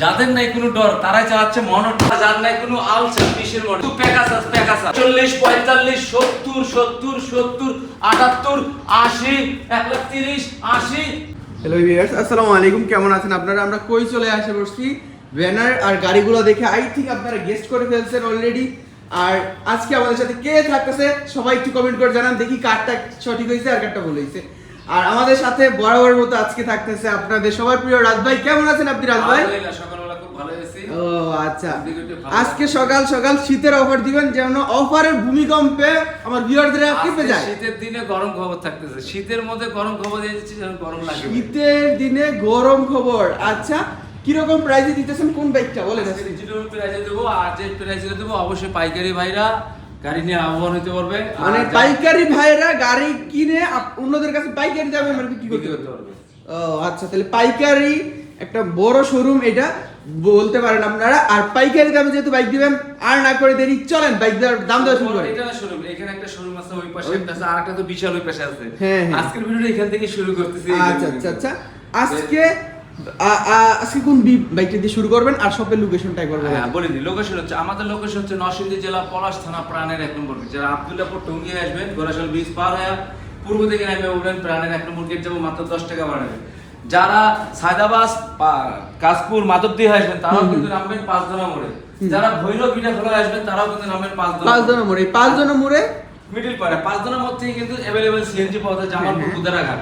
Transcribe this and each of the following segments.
যাদের নাই কোনো ডর, তারাই চালাচ্ছে মনোট যার নাই কোনো আলসা, বিশের মডেল প্যাকাসাস প্যাকাসাস চল্লিশ, পঁয়তাল্লিশ, সত্তর সত্তর সত্তর, আটাত্তর, আশি, এক লাখ তিরিশ, আশি। হ্যালো ভিউয়ার্স আসসালামু আলাইকুম। কেমন আছেন আপনারা? আমরা কই চলে আসে বসছি? ব্যানার আর গাড়িগুলো দেখে আই থিঙ্ক আপনারা গেস্ট করে ফেলছেন অলরেডি আর আজকে আমাদের সাথে কে থাকতেছে? সবাই একটু কমেন্ট করে জানান, দেখি কারটা সঠিক হয়েছে আর কারটা ভুল হয়েছে আর আমাদের সাথে বরাবর মতো আজকে থাকতেছে আপনাদের সবার প্রিয় রাজ ভাই কেমন আছেন আপনি রাজ ভাই খুব ভালো ও আচ্ছা। আজকে সকাল সকাল শীতের অফার দিবেন যেন অফারের ভূমিকম্পে আমার ভিউয়ারদের কেঁপে যায়। শীতের দিনে গরম খবর থাকতেছে। শীতের মধ্যে গরম খবর দিয়ে দিচ্ছি যেন গরম লাগে। শীতের দিনে গরম খবর। আচ্ছা কীরকম প্রাইসে দিতেছেন? কোন বাইকটা বলেন প্রাইজে দেবো আর যে প্রাইজে দেবো অবশ্যই পাইকারি ভাইরা। গাড়ি নিয়ে আহ্বান হতে পারবে মানে পাইকারি ভাইরা গাড়ি কিনে অন্যদের কাছে পাইকারি দামে মানে বিক্রি করতে পারবে। ও আচ্ছা তাহলে পাইকারি একটা বড় শোরুম এটা বলতে পারেন আপনারা আর পাইকারি দামে যেহেতু বাইক দিবেন আর না করে দেরি চলেন বাইক দেওয়ার দাম দেওয়া শুরু করেন। এটা showroom, এখানে একটা শোরুম আছে ওই পাশে একটা আছে আর একটা তো বিশাল ওই পাশে আছে। হ্যাঁ, হ্যাঁ। আজকের ভিডিওটা এখান থেকে শুরু করতেছি আচ্ছা আচ্ছা আচ্ছা। আজকে আজকে কোন বাইকটা দিয়ে শুরু করবেন আর শপের লোকেশনটা একবার বলেন হ্যাঁ বলে দিই লোকেশন হচ্ছে আমাদের লোকেশন হচ্ছে নরসিংদী জেলা পলাশ থানা প্রাণের এক নম্বর গেট। যারা আব্দুল্লাপুর টঙ্গি আসবেন গোরাশাল ব্রিজ পার হয়ে পূর্ব দিকে নামে উঠবেন প্রাণের এক নম্বর গেট যাব মাত্র দশ টাকা বাড়াবে যারা সায়দাবাস কাশপুর মাধবদী আসবেন তারাও। কিন্তু নামবেন পাঁচদনা মোড়ে। যারা ভৈরব বিটা খোলা আসবেন তারাও কিন্তু নামবেন পাঁচদনা পাঁচ জন মোড়ে এই পাঁচ জন মোড়ে? মিডিল পাড়া পাঁচদনার মধ্যেই কিন্তু অ্যাভেলেবেল সিএনজি পাওয়া যায় জামালপুর হ্যাঁ, হ্যাঁ। গুদারাঘাট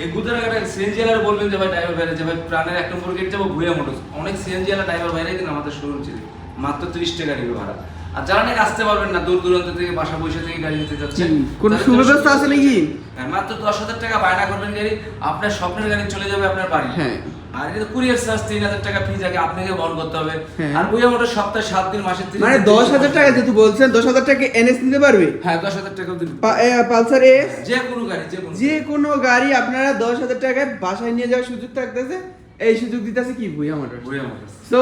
এই গুদারাঘাটে সিএনজি এলার বলবেন যে ভাই ড্রাইভার বাইরে যে ভাই প্রাণের এক নম্বর গেট যাব ভুয়া মোটর অনেক সিএনজি এলার ড্রাইভার বাইরে কিন্তু আমাদের শোরুম ছিল। মাত্র তিরিশ টাকা নিবে ভাড়া। আর যারা নাকি আসতে পারবেন না দূর দূরান্ত থেকে বাসা বসে থেকে গাড়ি নিতে যাচ্ছে হুম, কোনো সুব্যবস্থা আছে নাকি? হ্যাঁ মাত্র দশ হাজার টাকা বায়না করবেন গাড়ি। আপনার স্বপ্নের গাড়ি চলে যাবে আপনার বাড়ি। হ্যাঁ। আর এটা কুরিয়ার চার্জ তিন হাজার টাকা ফি থাকে আপনাকে বহন করতে হবে। হ্যাঁ। আর বুয়া মোটর সপ্তাহে সাত দিন মাসে মানে দশ হাজার টাকা যেহেতু বলছেন দশ হাজার টাকা এনএস নিতে পারবে? হ্যাঁ দশ হাজার টাকা দিন এ, যে কোনো গাড়ি যে কোনো যে কোনো গাড়ি আপনারা দশ হাজার টাকায় বাসায় নিয়ে যাওয়ার সুযোগ থাকতেছে এই সুযোগ দিতেছে কি Bhuiya motor motors so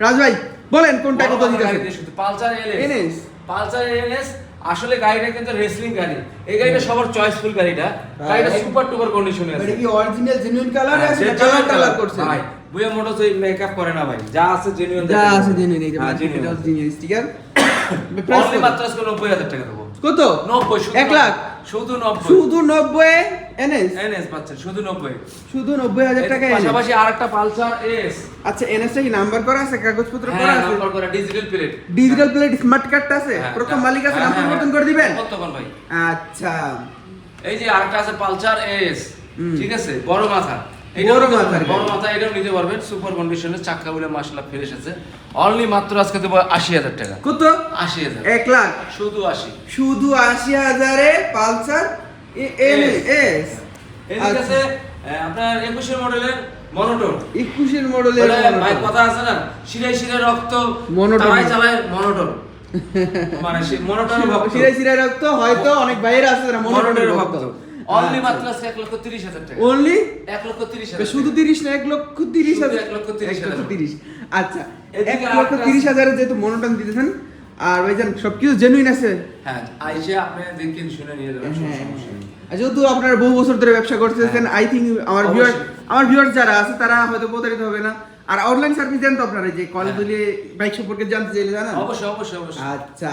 Raj ভাই বলেন কোনটা কত দিতেছে? পালসার এনএস পালসার এনএস আসলে গাড়িটা কিন্তু রেসলিং গাড়ি। এই গাড়িটা সবার চয়েসফুল গাড়িটা। গাড়িটা সুপার টুপার কন্ডিশনে আছে। এটা কি অরিজিনাল জেনুইন কালার আছে কালার কালার করছে? ভাই বুয়া মোটরস এই মেকআপ করে না ভাই। যা আছে জেনুইন যা আছে জেনুইন এই যে। জেনুইন স্টিকার প্রাইস মাত্র আজকে নব্বই হাজার টাকা দেবো। কত? নব্বই শুধু এক লাখ? শুধু নব্বই। শুধু নব্বই এনএস? এনএস পাচ্ছেন শুধু নব্বই। শুধু নব্বই হাজার টাকা পাশাপাশি আর একটা পালসার এস। আচ্ছা এনএসটা কি নাম্বার করা আছে? কাগজপত্র করা হ্যাঁ আছে? নাম্বার করা digital plate digital plate smart card আছে? হ্যাঁ, প্রথম হ্যাঁ, মালিক আছে নাম পরিবর্তন করে দিবেন? কতক্ষণ ভাই? আচ্ছা। এই যে আরেকটা আছে পালসার এস। ঠিক আছে? বড় মাথা। বড় এটাও নিতে মাথার পারবেন, বড় মাথা এটাও নিতে পারবেন। সুপার কন্ডিশনের চাক্কা বলে মাসলা ফ্রেশ আছে অনলি মাত্র আজকে দেবো আশি হাজার টাকা। কত? আশি হাজার। এক লাখ। শুধু আশি। শুধু আশি হাজারে পালসার? এস। আছে আপনার একুশের মডেলের মনোটন একুশের মডেলের কথা আছে না? শিরায় শিরায় রক্ত Monotone। চালায় মনোটন মানে মনোটন রক্ত হয়তো অনেক বাইরে আছে মনোটনের ভক্ত। অনলি মাত্র আছে এক লক্ষ তিরিশ হাজার টাকা। অনলি এক লক্ষ তিরিশ হাজার শুধু তিরিশ না এক লক্ষ তিরিশ হাজার। এক লক্ষ তিরিশ হাজার। তিরিশ। আচ্ছা এক লক্ষ তিরিশ হাজারে যেহেতু মনোটন দিতেছেন আর ভাইজান সবকিছু জেনুইন আছে? হ্যাঁ আইসে আপনি দেখেন শুনে নিয়ে যাবেন হ্যাঁ। যেহেতু আপনারা বহু বছর ধরে ব্যবসা করতেছেন আই থিঙ্ক আমার। ভিউয়ার আমার ভিউয়ার যারা আছে তারা হয়তো প্রতারিত হবে না। আর অনলাইন সার্ভিস দেন তো আপনারা যে কল হ্যাঁ। দিলে বাইক সম্পর্কে জানতে চাইলে জানেন? অবশ্যই অবশ্যই অবশ্যই। আচ্ছা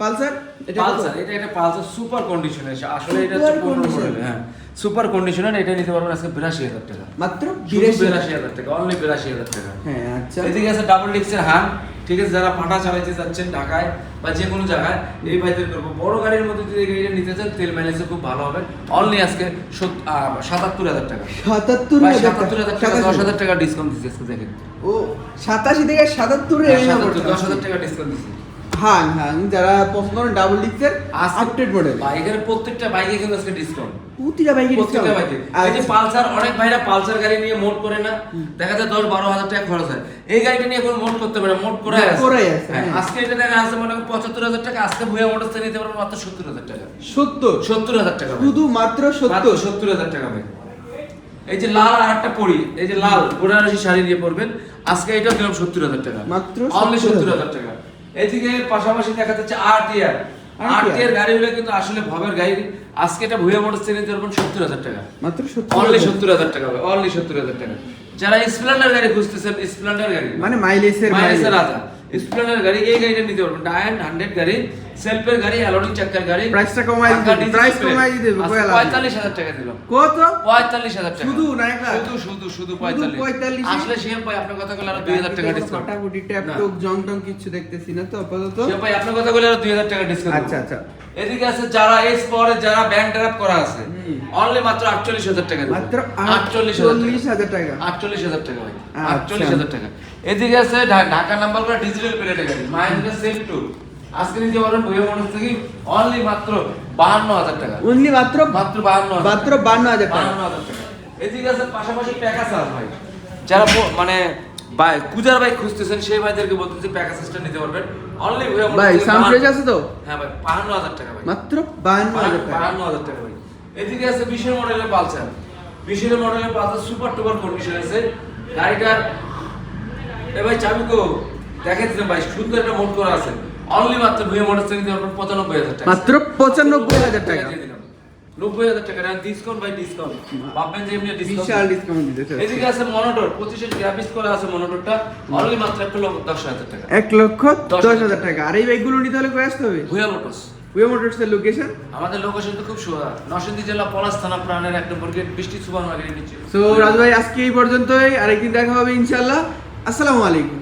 পালসার? এটা পালসার এটা একটা পালসার সুপার কন্ডিশনে আসলে এটা হচ্ছে মডেল হ্যাঁ। সুপার কন্ডিশনার এটা নিতে পারবেন আজকে বিরাশি হাজার টাকা। মাত্র বিরাশি বিরাশি হাজার টাকা। অনলি বিরাশি হাজার টাকা। হ্যাঁ আচ্ছা। এদিকে আছে ডাবল ডিক্সের হান ঠিক আছে যারা পাটা চালাইতে যাচ্ছেন ঢাকায় বা যে কোনো জায়গায় এই ভাইদের করব। বড় গাড়ির মধ্যে যদি গাড়িটা নিতে চান তেল মাইলেজে খুব ভালো হবে। অনলি আজকে সাতাত্তর হাজার টাকা। সাতাত্তর সাতাত্তর হাজার টাকা দশ হাজার টাকা ডিসকাউন্ট দিচ্ছে আজকে দেখেন। ও সাতাশি থেকে হ্যাঁ, সাতাত্তর, দশ হাজার টাকা ডিসকাউন্ট দিচ্ছে। হ্যাঁ হ্যাঁ যারা পছন্দ করেন ডাবল ডিক্সের আপডেট মডেল বাইকের প্রত্যেকটা বাইকে কিন্তু আজকে ডিসকাউন্ট প্রতিটা বাইকের প্রত্যেকটা বাইকে। এই যে পালসার অনেক ভাইরা পালসার গাড়ি নিয়ে মোট করে না দেখা যায় দশ বারো হাজার টাকা খরচ হয়। এই গাড়িটা নিয়ে এখন মোট করতে পারে মোট করে আছে, হ্যাঁ, হ্যাঁ। আজকে এটা দেখা আছে মনে করেন পঁচাত্তর হাজার টাকা আজকে ভুয়া মোটর থেকে নিতে পারবেন মাত্র সত্তর হাজার টাকা। সত্তর? সত্তর হাজার টাকা শুধু মাত্র সত্তর? সত্তর হাজার টাকা ভাই। এই যে লাল আর একটা পরি এই যে লাল বেনারসি শাড়ি দিয়ে পরবেন। আজকে এটা দিলাম সত্তর হাজার টাকা। মাত্র অনলি সত্তর হাজার টাকা। এদিকে পাশাপাশি দেখা যাচ্ছে আট ইয়ার আট ইয়ার গাড়ি গাড়িগুলো কিন্তু আসলে ভবের গাড়ি। আজকে এটা ভুয়া মোটর শ্রেণীতে নিতে সত্তর হাজার টাকা। মাত্র অনলি সত্তর হাজার টাকা হবে অনলি সত্তর হাজার টাকা। যারা স্প্লেন্ডার গাড়ি খুঁজতেছেন স্প্লেন্ডার গাড়ি। মানে মাইলেজের মাইলেজের আধা স্প্লেন্ডার গাড়ি এই গাড়িটা নিতে পারবেন। ডায়ান হান্ড্রেড গাড়ি। সেলফের গাড়ি চাক্কার গাড়ি। প্রাইসটা কমাই প্রাইস কমাই লাভ হাজার টাকা দিলাম। কত? টাকা। শুধু না এক লাখ? শুধু শুধু শুধু 45 আসলে ভাই আপনার কথা বলে আরও দুই হাজার টাকা ডিসকাউন্ট ট্যাপ টুক জং টং কিছু দেখতেছি না তো আপাতত। ভাই আপনার কথা বলে আরও দুই হাজার টাকা ডিসকাউন্ট আচ্ছা, আচ্ছা। এদিকে আছে যারা এস পরে যারা ব্যাংক ড্রাফট করা আছে। অনলি মাত্র আটচল্লিশ হাজার টাকা মাত্র আটচল্লিশ আটচল্লিশ হাজার টাকা। আটচল্লিশ হাজার টাকা ভাই। আচ্ছা। আটচল্লিশ হাজার টাকা। এদিকে আছে ঢাকা নাম্বার করে ডিজিটাল প্লেটে গাড়ি মাহিন্দ্রা সেফ টু আজকে নিতে পারবেন ভুয়া মানুষ থেকে অনলি মাত্র বাহান্ন হাজার টাকা। অনলি মাত্র মাত্র বাহান্ন মাত্র বান্ন হাজার টাকা। বাহান্ন হাজার টাকা। এদিকে আছে পাশাপাশি প্যাকেজ আছে ভাই। যারা মানে বাই কুজার বাইক খুঁজতেছেন সেই ভাইদেরকে বলতেছি প্যাকেজটা নিতে পারবেন। অনলি ভাই সাউন্ড আছে তো? হ্যাঁ ভাই বাহান্ন হাজার টাকা ভাই। মাত্র বান্ন হাজার টাকা। বাহান্ন হাজার টাকা ভাই। এদিকে আছে বিশের মডেলের পালসার। বিশের মডেলের পালসার সুপার টুপার কন্ডিশন আছে। গাড়িটার এ ভাই চাবি কো দেখে দিলাম ভাই সুন্দর একটা মোট করা আছে। অনলি মাত্র পঁচানব্বই হাজার টাকা। মাত্র পঁচানব্বই হাজার টাকা। নব্বই হাজার টাকা ডিসকাউন্ট বাই ডিসকাউন্ট ভাববেন যে এমনি বিশাল ডিসকাউন্ট দিতেছে এদিকে আছে মনোটর পঁচিশের গ্রাফিক্স করা আছে মনোটরটা অনলি মাত্র একটা লক্ষ দশ হাজার টাকা। এক লক্ষ দশ হাজার টাকা। আর এই বাইকগুলো নিতে হলে কোথায় আসতে হবে? ভুয়া মোটরস উইয়া মোটরসের লোকেশন আমাদের লোকেশন তো খুব সোজা। নরসিংদী জেলা পলাশ থানা প্রাণের এক নম্বর গেট বৃষ্টি সুপার মার্কেটের নিচে। সো রাজু ভাই আজকে এই পর্যন্তই। আরেকদিন দেখা হবে ইনশাল্লাহ আসসালামু আলাইকুম।